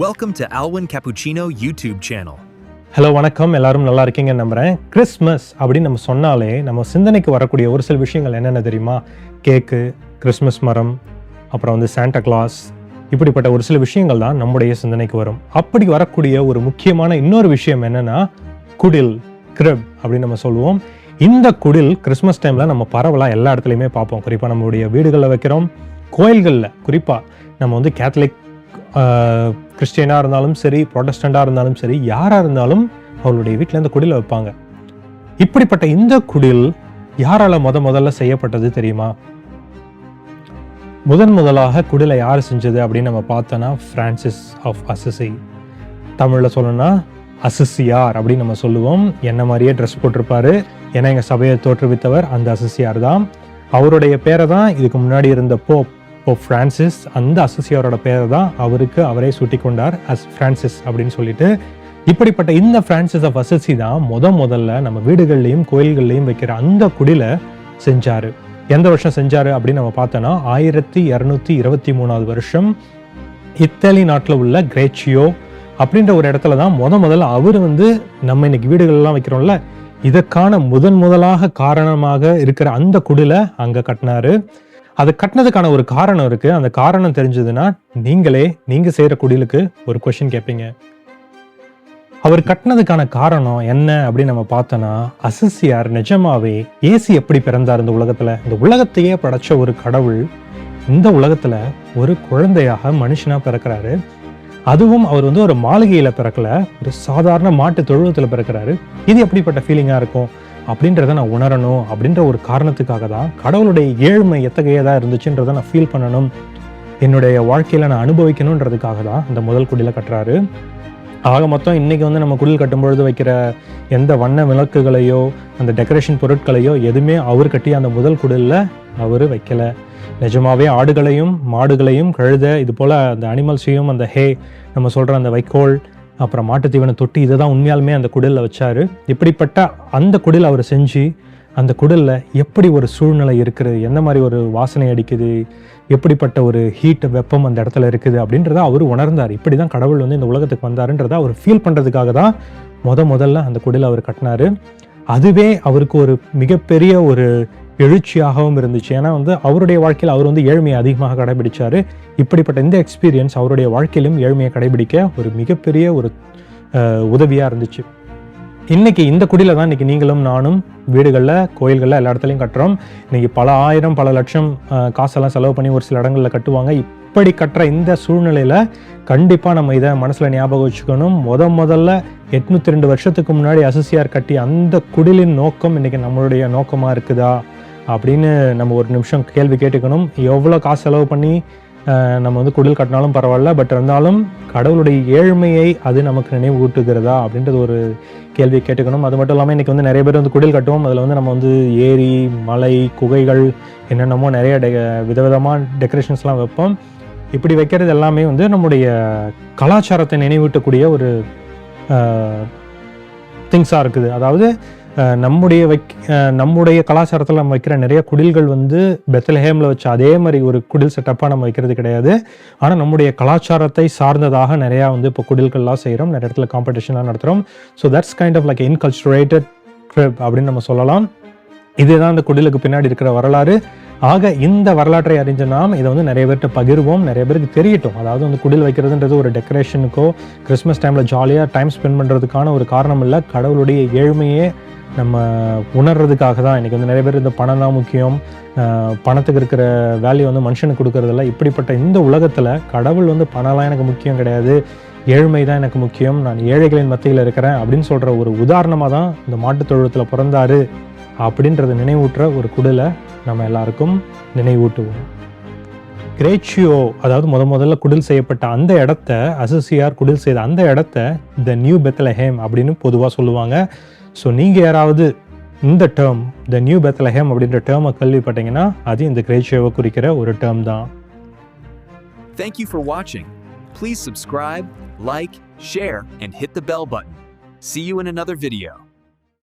Welcome to ஆல்வன் cappuccino YouTube channel hello வணக்கம். எல்லாரும் நல்லா இருக்கீங்கன்னு நம்புறேன். கிறிஸ்மஸ் அப்படின்னு நம்ம சொன்னாலே நம்ம சிந்தனைக்கு வரக்கூடிய ஒரு சில விஷயங்கள் என்னென்ன தெரியுமா? கேக்கு கிறிஸ்மஸ் மரம் அப்புறம் வந்து சாண்டா கிளாஸ் இப்படிப்பட்ட ஒரு சில விஷயங்கள் தான் நம்முடைய சிந்தனைக்கு வரும். அப்படி வரக்கூடிய ஒரு முக்கியமான இன்னொரு விஷயம் என்னன்னா குடில் கிரப் அப்படின்னு நம்ம சொல்லுவோம். இந்த குடில் கிறிஸ்மஸ் டைமில் நம்ம பரவலாக எல்லா இடத்துலையுமே பார்ப்போம். குறிப்பாக நம்மளுடைய வீடுகளில் வைக்கிறோம். கோயில்களில் குறிப்பாக நம்ம வந்து கேத்தலிக் கிறிஸ்டியனாக இருந்தாலும் சரி ப்ரொட்டஸ்டண்ட்டாக இருந்தாலும் சரி யாராக இருந்தாலும் அவர்களுடைய வீட்டில் இந்த குடிலை வைப்பாங்க. இப்படிப்பட்ட இந்த குடில் யாரால முத முதல்ல செய்யப்பட்டது தெரியுமா? முதன் முதலாக குடிலை யார் செஞ்சது அப்படின்னு நம்ம பார்த்தோன்னா பிரான்சிஸ் ஆஃப் அசிசி தமிழில் சொல்லணும்னா அசிசியார் அப்படின்னு நம்ம சொல்லுவோம். என்ன மாதிரியே ட்ரெஸ் போட்டிருப்பாரு. ஏன்னா எங்கள் சபையை தோற்றுவித்தவர் அந்த அசிசியார் தான். அவருடைய பேரை தான் இதுக்கு முன்னாடி இருந்த போப் போப் ஃப்ரான்சிஸ் அந்த அசிசியாரோட பேரை தான் அவருக்கு அவரே சுட்டி கொண்டார் அஸ் பிரான்சிஸ் அப்படின்னு சொல்லிட்டு. இப்படிப்பட்ட இந்த ஃப்ரான்சிஸ் ஆஃப் அசசி தான் முத முதல்ல நம்ம வீடுகள்லையும் கோயில்கள்லையும் வைக்கிற அந்த குடில செஞ்சாரு. எந்த வருஷம் செஞ்சாரு அப்படின்னு நம்ம பார்த்தோன்னா ஆயிரத்தி இரநூத்தி இருபத்தி மூணாவது வருஷம் இத்தாலி நாட்டில் உள்ள கிரேச்சியோ அப்படின்ற ஒரு இடத்துல தான் முத முதல்ல அவர் வந்து நம்ம இன்னைக்கு வீடுகள்லாம் வைக்கிறோம்ல இதற்கான முதன் முதலாக காரணமாக இருக்கிற அந்த குடில அங்கே கட்டினாரு. அதை கட்டினதுக்கான ஒரு காரணம் இருக்குது அந்த காரணம் தெரிஞ்சதுன்னா நீங்களே நீங்கள் செய்கிற குடிலுக்கு ஒரு கொஷின் கேட்பீங்க அவர் கட்டினதுக்கான காரணம் என்ன அப்படின்னு நம்ம பார்த்தோன்னா அசசியார் நிஜமாவே ஏசி எப்படி பிறந்தார் இந்த உலகத்தில்? இந்த உலகத்தையே படைச்ச ஒரு கடவுள் இந்த உலகத்தில் ஒரு குழந்தையாக மனுஷனாக பிறக்கிறாரு. அதுவும் அவர் வந்து ஒரு மாளிகையில் பிறக்கல. ஒரு சாதாரண மாட்டு தொழுவத்தில் பிறக்கிறாரு. இது எப்படிப்பட்ட ஃபீலிங்காக இருக்கும்? அப்படின்றத நான் உணரணும் அப்படின்ற ஒரு காரணத்துக்காக தான் கடவுளுடைய ஏழ்மை எத்தகையதாக இருந்துச்சுன்றதை நான் ஃபீல் பண்ணணும். என்னுடைய வாழ்க்கையில் நான் அனுபவிக்கணுன்றதுக்காக தான் இந்த முதல் குடியில் கட்டுறாரு. ஆக மொத்தம் இன்றைக்கி வந்து நம்ம குடில் கட்டும்பொழுது வைக்கிற எந்த வண்ண விளக்குகளையோ அந்த டெக்கரேஷன் பொருட்களையோ எதுவுமே அவர் கட்டி அந்த முதல் குடலில் அவர் வைக்கல. நிஜமாகவே ஆடுகளையும் மாடுகளையும் கழுத இது போல் அந்த அனிமல்ஸையும் அந்த ஹே நம்ம சொல்கிற அந்த வைக்கோல் அப்புறம் மாட்டுத்தீவன தொட்டி இதை தான் உண்மையாலுமே அந்த குடிலில் வச்சாரு. இப்படிப்பட்ட அந்த குடில் அவர் செஞ்சு அந்த குடலில் எப்படி ஒரு சூழ்நிலை இருக்குது எந்த மாதிரி ஒரு வாசனை அடிக்குது எப்படிப்பட்ட ஒரு ஹீட் வெப்பம் அந்த இடத்துல இருக்குது அப்படின்றத அவர் உணர்ந்தார். இப்படி தான் கடவுள் வந்து இந்த உலகத்துக்கு வந்தாருன்றத அவர் ஃபீல் பண்ணுறதுக்காக தான் முத முதல்ல அந்த குடில் அவர் கட்டினாரு. அதுவே அவருக்கு ஒரு மிகப்பெரிய ஒரு எழுச்சியாகவும் இருந்துச்சு. ஏன்னா வந்து அவருடைய வாழ்க்கையில் அவர் வந்து ஏழ்மையை அதிகமாக கடைபிடிச்சார். இப்படிப்பட்ட இந்த எக்ஸ்பீரியன்ஸ் அவருடைய வாழ்க்கையிலும் ஏழ்மையை கடைபிடிக்க ஒரு மிகப்பெரிய ஒரு உதவியாக இருந்துச்சு. இன்னைக்கு இந்த குடியில் தான் இன்னைக்கு நீங்களும் நானும் வீடுகளில் கோயில்களில் எல்லா இடத்துலையும் கட்டுறோம். இன்றைக்கி பல ஆயிரம் பல லட்சம் காசெல்லாம் செலவு பண்ணி ஒரு சில இடங்களில் கட்டுவாங்க. அப்படி கட்டுற இந்த சூழ்நிலையில் கண்டிப்பாக நம்ம இதை மனசில் ஞாபகம் வச்சுக்கணும். முத முதல்ல எட்நூற்றி ரெண்டு வருஷத்துக்கு முன்னாடி அசசியார் கட்டி அந்த குடிலின் நோக்கம் இன்றைக்கி நம்மளுடைய நோக்கமாக இருக்குதா? அப்படின்னு நம்ம ஒரு நிமிஷம் கேள்வி கேட்டுக்கணும். எவ்வளோ காசு செலவு பண்ணி நம்ம வந்து குடில் கட்டினாலும் பரவாயில்ல பட் இருந்தாலும் கடவுளுடைய ஏழ்மையை அது நமக்கு நினைவு ஊட்டுகிறதா அப்படின்றது ஒரு கேள்வி கேட்டுக்கணும். அது மட்டும் இல்லாமல் இன்றைக்கி வந்து நிறைய பேர் வந்து குடில் கட்டுவோம். அதில் வந்து நம்ம வந்து ஏரி மலை குகைகள் என்னென்னமோ நிறைய டெ விதவிதமாக டெக்கரேஷன்ஸ்லாம் வைப்போம். இப்படி வைக்கிறது எல்லாமே வந்து நம்முடைய கலாச்சாரத்தை நினைவூட்டக்கூடிய ஒரு திங்ஸாக இருக்குது. அதாவது நம்முடைய வைக் நம்முடைய கலாச்சாரத்தில் நம்ம வைக்கிற நிறைய குடில்கள் வந்து பெத்தலஹேமில் வச்ச அதே மாதிரி ஒரு குடில் செட்டப்பாக நம்ம வைக்கிறது கிடையாது. ஆனால் நம்முடைய கலாச்சாரத்தை சார்ந்ததாக நிறையா வந்து இப்போ குடில்கள்லாம் செய்கிறோம் நிறைய இடத்துல காம்படிஷன்லாம் நடத்துகிறோம் so that's kind of like inculturated trip அப்படின்னு நம்ம சொல்லலாம். இதுதான் அந்த குடிலுக்கு பின்னாடி இருக்கிற வரலாறு. ஆக இந்த வரலாற்றை அறிஞ்ச நாம் இதை வந்து நிறைய பேர்கிட்ட பகிர்வோம். நிறைய பேருக்கு தெரியட்டும். அதாவது வந்து குடில் வைக்கிறதுன்றது ஒரு டெக்கரேஷனுக்கோ கிறிஸ்மஸ் டைமில் ஜாலியாக டைம் ஸ்பெண்ட் பண்ணுறதுக்கான ஒரு காரணம் இல்லை கடவுளுடைய ஏழ்மையே நம்ம உணர்றதுக்காக தான் இன்றைக்கி வந்து நிறைய பேர் இந்த பணம் தான் முக்கியம். பணத்துக்கு இருக்கிற வேல்யூ வந்து மனுஷனுக்கு கொடுக்கறதில்ல. இப்படிப்பட்ட இந்த உலகத்தில் கடவுள் வந்து பணம்லாம் எனக்கு முக்கியம் கிடையாது. ஏழ்மை தான் எனக்கு முக்கியம். நான் ஏழைகளின் மத்தியில் இருக்கிறேன் அப்படின்னு சொல்கிற ஒரு உதாரணமாக தான் இந்த மாட்டுத் தொழுவத்தில் பிறந்தாரு. அப்படின்றத நினைவூட்டுற ஒரு குடலை நம்ம எல்லாருக்கும் நினைவூட்டுவோம் கிரேச்சியோ அதாவது முத முதல்ல குடில் செய்யப்பட்ட அந்த இடத்த அசோசியார் குடில் செய்த அந்த இடத்த த நியூ பெத்தலஹேம் அப்படின்னு பொதுவாக சொல்லுவாங்க ஸோ நீங்கள் யாராவது இந்த டேர்ம் த நியூ பெத்தலஹேம் அப்படின்ற டேர்மை கேள்விப்பட்டீங்கன்னா அது இந்த கிரேச்சியோவை குறிக்கிற ஒரு டேர்ம் தான் Thank you for watching. Please subscribe, like, share, and hit the bell button. See you in another video.